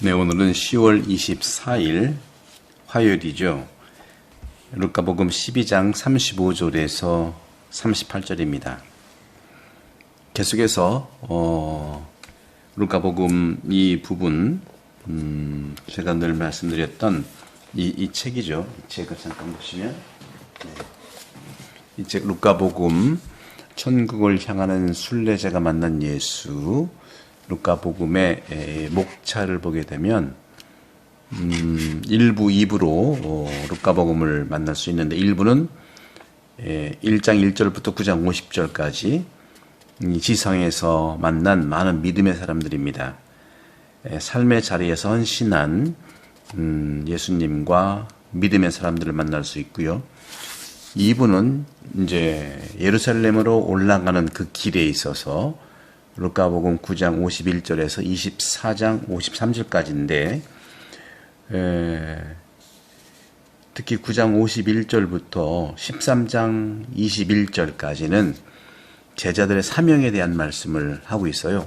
네, 오늘은 10월 24일 화요일이죠. 루카복음 12장 35절에서 38절입니다. 계속해서 어, 루카복음 이 부분 음, 제가 늘 말씀드렸던 이, 이 책이죠. 이 책을 잠깐 보시면 네. 이책 루카복음 천국을 향하는 순례자가 만난 예수 루카복음의 목차를 보게 되면 음, 1부, 2부로 어, 루카복음을 만날 수 있는데 1부는 1장 1절부터 9장 50절까지 지상에서 만난 많은 믿음의 사람들입니다. 삶의 자리에서 헌신한 음, 예수님과 믿음의 사람들을 만날 수 있고요. 2부는 이제 예루살렘으로 올라가는 그 길에 있어서 루카복음 9장 51절에서 24장 53절까지인데 에, 특히 9장 51절부터 13장 21절까지는 제자들의 사명에 대한 말씀을 하고 있어요.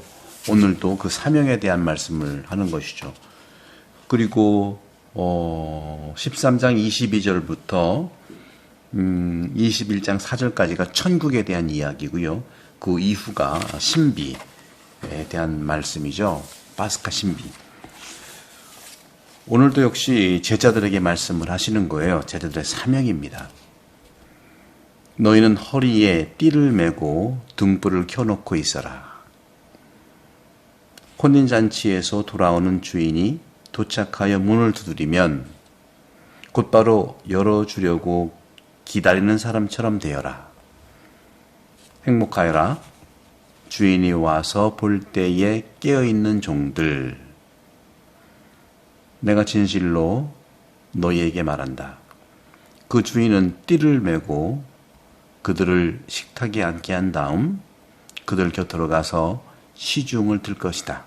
오늘도 그 사명에 대한 말씀을 하는 것이죠. 그리고 어, 13장 22절부터 음, 21장 4절까지가 천국에 대한 이야기고요. 그 이후가 신비에 대한 말씀이죠. 파스카 신비. 오늘도 역시 제자들에게 말씀을 하시는 거예요. 제자들의 사명입니다. 너희는 허리에 띠를 메고 등불을 켜놓고 있어라. 혼인잔치에서 돌아오는 주인이 도착하여 문을 두드리면 곧바로 열어주려고 기다리는 사람처럼 되어라. 행복하여라. 주인이 와서 볼 때에 깨어있는 종들. 내가 진실로 너희에게 말한다. 그 주인은 띠를 메고 그들을 식탁에 앉게 한 다음 그들 곁으로 가서 시중을 들 것이다.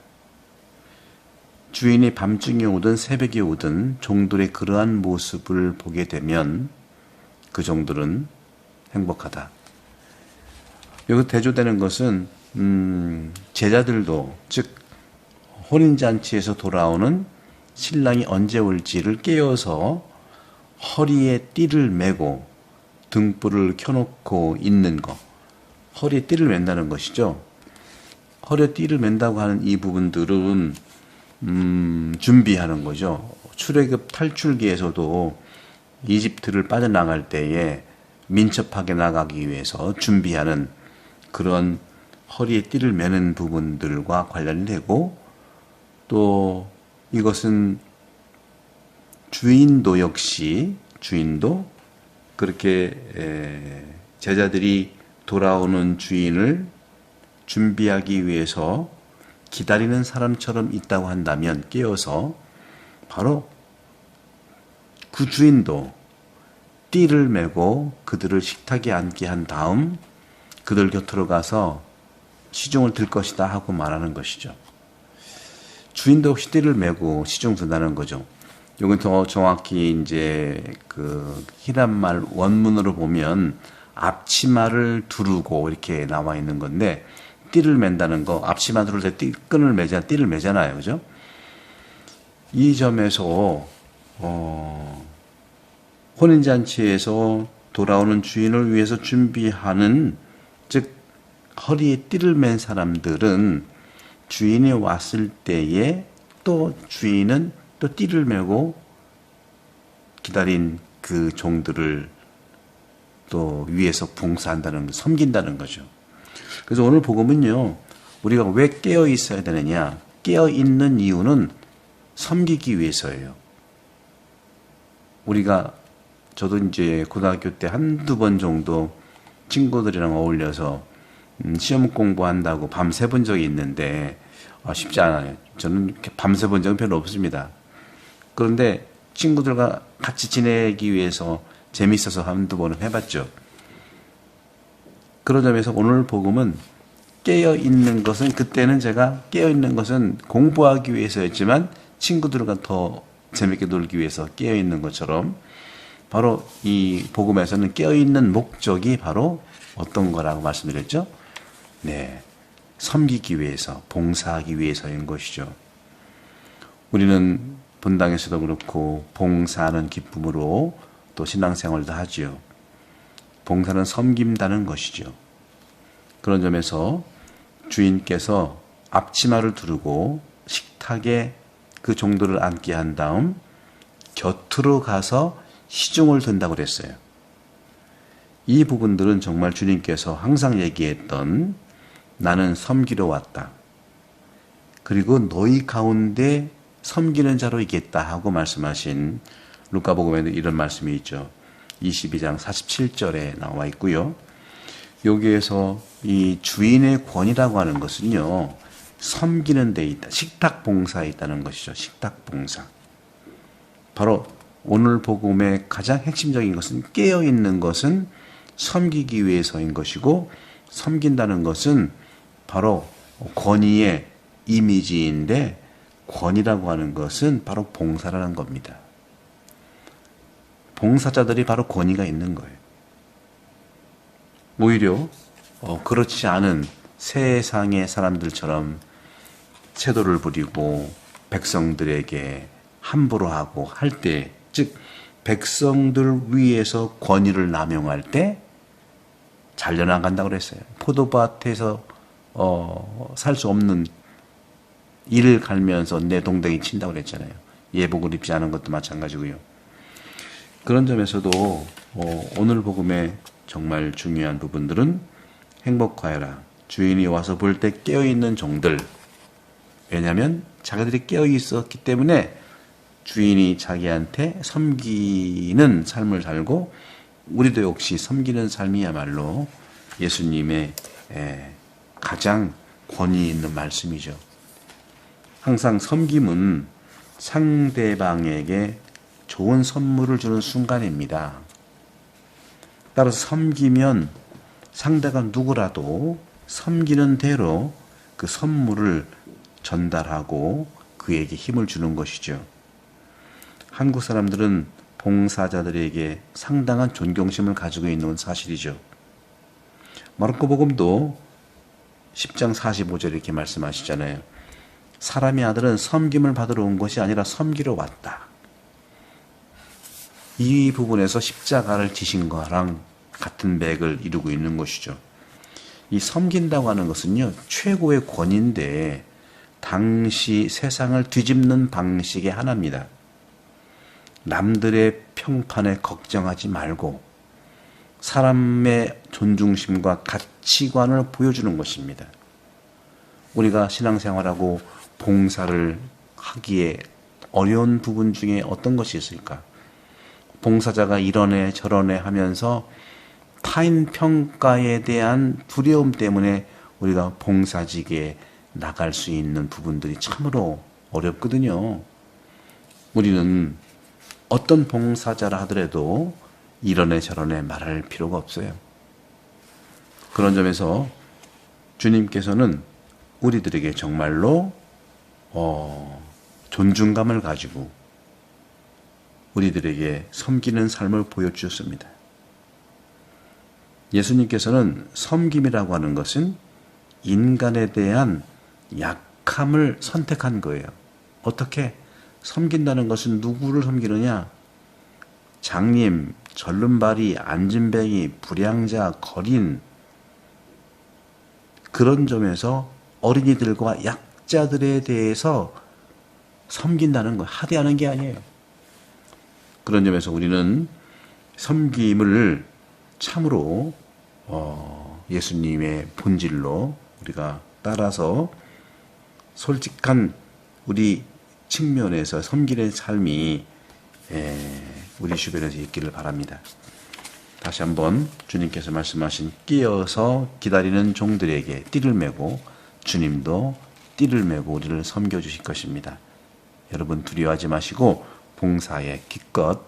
주인이 밤중에 오든 새벽에 오든 종들의 그러한 모습을 보게 되면 그 종들은 행복하다. 여기서 대조되는 것은 음, 제자들도 즉 혼인잔치에서 돌아오는 신랑이 언제 올지를 깨어서 허리에 띠를 메고 등불을 켜놓고 있는 것 허리에 띠를 맨다는 것이죠. 허리에 띠를 맨다고 하는 이 부분들은 음, 준비하는 거죠. 출애굽 탈출기에서도 이집트를 빠져나갈 때에 민첩하게 나가기 위해서 준비하는 그런 허리에 띠를 매는 부분들과 관련이 되고 또 이것은 주인도 역시 주인도 그렇게 제자들이 돌아오는 주인을 준비하기 위해서 기다리는 사람처럼 있다고 한다면 깨어서 바로 그 주인도 띠를 메고 그들을 식탁에 앉게 한 다음 그들 곁으로 가서 시중을 들 것이다 하고 말하는 것이죠. 주인도 혹시 띠를 메고 시중 든다는 거죠. 이건 더 정확히 이제 그 히란말 원문으로 보면 앞치마를 두르고 이렇게 나와 있는 건데 띠를 맨다는 거 앞치마 두를 때 띠, 끈을 매자 띠를 매잖아요, 그죠? 이 점에서 어, 혼인잔치에서 돌아오는 주인을 위해서 준비하는 즉 허리에 띠를 맨 사람들은 주인이 왔을 때에 또 주인은 또 띠를 메고 기다린 그 종들을 또 위에서 봉사한다는 섬긴다는 거죠. 그래서 오늘 복음은요. 우리가 왜 깨어 있어야 되느냐? 깨어 있는 이유는 섬기기 위해서예요. 우리가 저도 이제 고등학교 때 한두 번 정도 친구들이랑 어울려서 음, 시험 공부한다고 밤새 본 적이 있는데 아, 쉽지 않아요. 저는 밤새 본 적은 별로 없습니다. 그런데 친구들과 같이 지내기 위해서 재밌어서 한두 번은 해봤죠. 그런 점에서 오늘 복음은 깨어 있는 것은 그때는 제가 깨어 있는 것은 공부하기 위해서였지만 친구들과 더 재밌게 놀기 위해서 깨어 있는 것처럼 바로 이 복음에서는 깨어 있는 목적이 바로 어떤 거라고 말씀드렸죠? 네. 섬기기 위해서, 봉사하기 위해서인 것이죠. 우리는 본당에서도 그렇고 봉사하는 기쁨으로 또 신앙생활도 하지요. 봉사는 섬긴다는 것이죠. 그런 점에서 주인께서 앞치마를 두르고 식탁에 그 정도를 앉게 한 다음 곁으로 가서 시중을 든다고 그랬어요. 이 부분들은 정말 주님께서 항상 얘기했던 나는 섬기러 왔다. 그리고 너희 가운데 섬기는 자로 있겠다 하고 말씀하신 루카복음에는 이런 말씀이 있죠. 22장 47절에 나와 있고요. 여기에서 이 주인의 권이라고 하는 것은요. 섬기는 데 있다. 식탁 봉사에 있다는 것이죠. 식탁 봉사. 바로 오늘 복음의 가장 핵심적인 것은 깨어 있는 것은 섬기기 위해서인 것이고 섬긴다는 것은 바로 권위의 이미지인데 권이라고 하는 것은 바로 봉사라는 겁니다. 봉사자들이 바로 권위가 있는 거예요. 오히려 어, 그렇지 않은 세상의 사람들처럼 채도를 부리고 백성들에게 함부로 하고 할 때, 즉 백성들 위에서 권위를 남용할 때 잘려나간다고 그랬어요. 포도밭에서 어, 살 수 없는 이를 갈면서 내 동댕이 친다고 그랬잖아요. 예복을 입지 않은 것도 마찬가지고요. 그런 점에서도 어, 오늘 복음의 정말 중요한 부분들은 행복하여라. 주인이 와서 볼 때 깨어있는 종들. 왜냐하면 자기들이 깨어있었기 때문에 주인이 자기한테 섬기는 삶을 살고 우리도 역시 섬기는 삶이야말로 예수님의 가장 권위 있는 말씀이죠. 항상 섬김은 상대방에게 좋은 선물을 주는 순간입니다. 따라서 섬기면 상대가 누구라도 섬기는 대로 그 선물을 전달하고 그에게 힘을 주는 것이죠. 한국 사람들은 봉사자들에게 상당한 존경심을 가지고 있는 건 사실이죠. 마르코 복음도 10장 45절 이렇게 말씀하시잖아요. 사람의 아들은 섬김을 받으러 온 것이 아니라 섬기러 왔다. 이 부분에서 십자가를 지신 거랑 같은 맥을 이루고 있는 것이죠. 이 섬긴다고 하는 것은요, 최고의 권인데, 당시 세상을 뒤집는 방식의 하나입니다. 남들의 평판에 걱정하지 말고, 사람의 존중심과 가치관을 보여주는 것입니다. 우리가 신앙생활하고 봉사를 하기에 어려운 부분 중에 어떤 것이 있을까? 봉사자가 이러네 저러네 하면서 타인 평가에 대한 두려움 때문에 우리가 봉사직에 나갈 수 있는 부분들이 참으로 어렵거든요. 우리는 어떤 봉사자라 하더라도 이러네 저러네 말할 필요가 없어요. 그런 점에서 주님께서는 우리들에게 정말로 어, 존중감을 가지고 우리들에게 섬기는 삶을 보여주셨습니다. 예수님께서는 섬김이라고 하는 것은 인간에 대한 약함을 선택한 거예요. 어떻게? 섬긴다는 것은 누구를 섬기느냐? 장님, 절름발이, 안진뱅이, 불량자, 거린 그런 점에서 어린이들과 약자들에 대해서 섬긴다는 거 하대하는 게 아니에요. 그런 점에서 우리는 섬김을 참으로 어, 예수님의 본질로 우리가 따라서 솔직한 우리 측면에서 섬기는 삶이 에, 우리 주변에서 있기를 바랍니다. 다시 한번 주님께서 말씀하신 끼어서 기다리는 종들에게 띠를 메고 주님도 띠를 메고 우리를 섬겨 주실 것입니다. 여러분 두려워하지 마시고 봉사에 기껏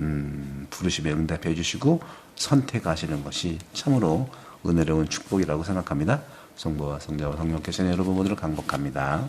음, 부르심에 응답해 주시고 선택하시는 것이 참으로 은혜로운 축복이라고 생각합니다. 성부와 성자와 성령께서 여러분 모두를 강복합니다.